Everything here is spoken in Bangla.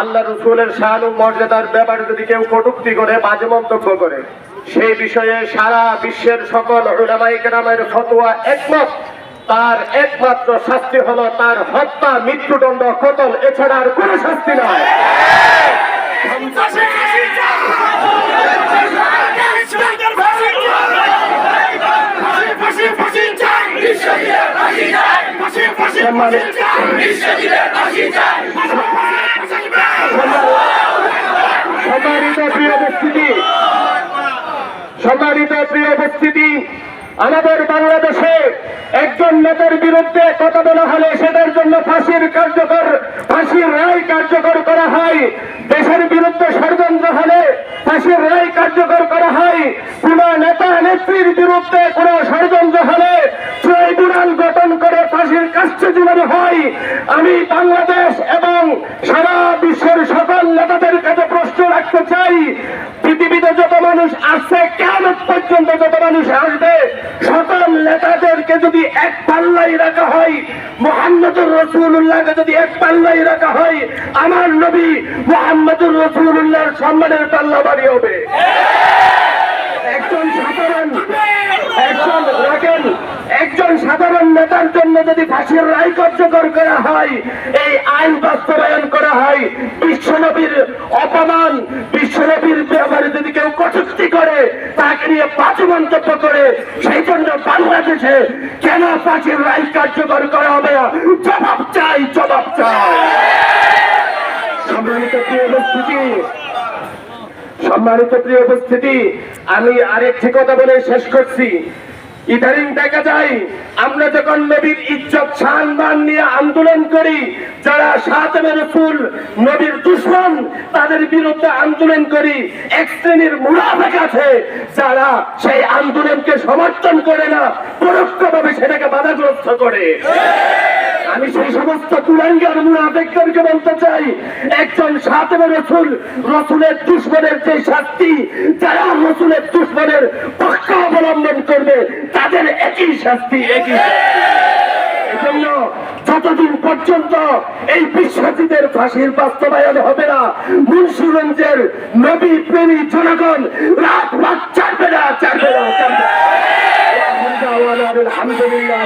আল্লাহ রসুলের শান ও মর্যাদার ব্যাপারে যদি কেউ কটুক্তি করে, বাজে মন্তব্য করে, সেই বিষয়ে সারা বিশ্বের সকল উলামাই কেরামের ফতোয়া একমত। তার একমাত্র শাস্তি হলো তার হত্যা, মৃত্যুদণ্ড, কতল, এছাড়া আর কোনো শাস্তি নয় প্রিয় উপস্থিতি সম্মানিত প্রিয় উপস্থিতি আমাদের বাংলাদেশে একজন নেতার বিরুদ্ধে কথা বলা হলে সেটার জন্য ফাঁসির কার্যকর, ফাঁসির রায় কার্যকর করা হয়। দেশের বিরুদ্ধে ষড়যন্ত্র হলে ফাঁসির রায় কার্যকর করা হয়। কোন নেতা নেত্রীর বিরুদ্ধে কোন ষড়যন্ত্র হলে ট্রাইব্যুনাল গঠন করে ফাঁসির কাছে জীবনে হয়। আমি বাংলাদেশ এবং সারা বিশ্বের সকল নেতাদের কাছে প্রশ্ন রাখতে চাই, পৃথিবীতে যত মানুষ আসছে কেমন পর্যন্ত যত মানুষ আসবে, সকল নেতাদেরকে যদি এক পাল্লাই রাখা হয়, মোহাম্মদুর রসুল্লাহকে যদি এক পাল্লাই রাখা হয়, আমার নবী মোহাম্মদুর রসুল্লাহর সম্মানের পাল্লা বাড়ি হবে। একজন সাধারণ নেতার জন্য যদি ফাঁসির রায় কার্যকর করা হয়, এই আইন বাস্তবায়ন করা হয়, বিশ্বনবীর অপমান, বিশ্বনবীর ব্যাপারে যদি কেউ কটুক্তি করে তাকে নিয়ে পাঁচ মন্তব্য করে, সেই জন্য বাংলাদেশে কেন পাঁচের রায় কার্যকর করা হবে জবাব চাই জবাব চাই। সম্মানিত প্রিয় উপস্থিতি, সম্মানিত প্রিয় উপস্থিতি, আমি আরেকটি কথা বলে শেষ করছি। দেখা আমরা যখন নবীর ইজ্জত নিয়ে আন্দোলন করি, যারা সাতমের ফুল, নবীর দুশ্মন, তাদের বিরুদ্ধে আন্দোলন করি, এক শ্রেণির মুনাফেক আছে, যারা সেই আন্দোলনকে সমর্থন করে না, পরোক্ষভাবে সেটাকে বাধাগ্রস্ত করে। আমি সেই সমস্ত কুলাঙ্গার মুনাফেকদেরকে বলতে চাই, একজন সাতেমে রসুল, রসুলের দুশ্মনের যে শাস্তি, যারা রসুলের দুশ্মনের পক্ষ অবলম্বন করবে, তাদের একই শাস্তি, একই এজন্য যতদিন পর্যন্ত এই বিশ্বাসীদের ফাঁসির বাস্তবায়ন হবে না, মুন্সিগঞ্জের নবী প্রেমী জনগণ রাত রাত চারবে না চারবে না। আলহামদুলিল্লাহ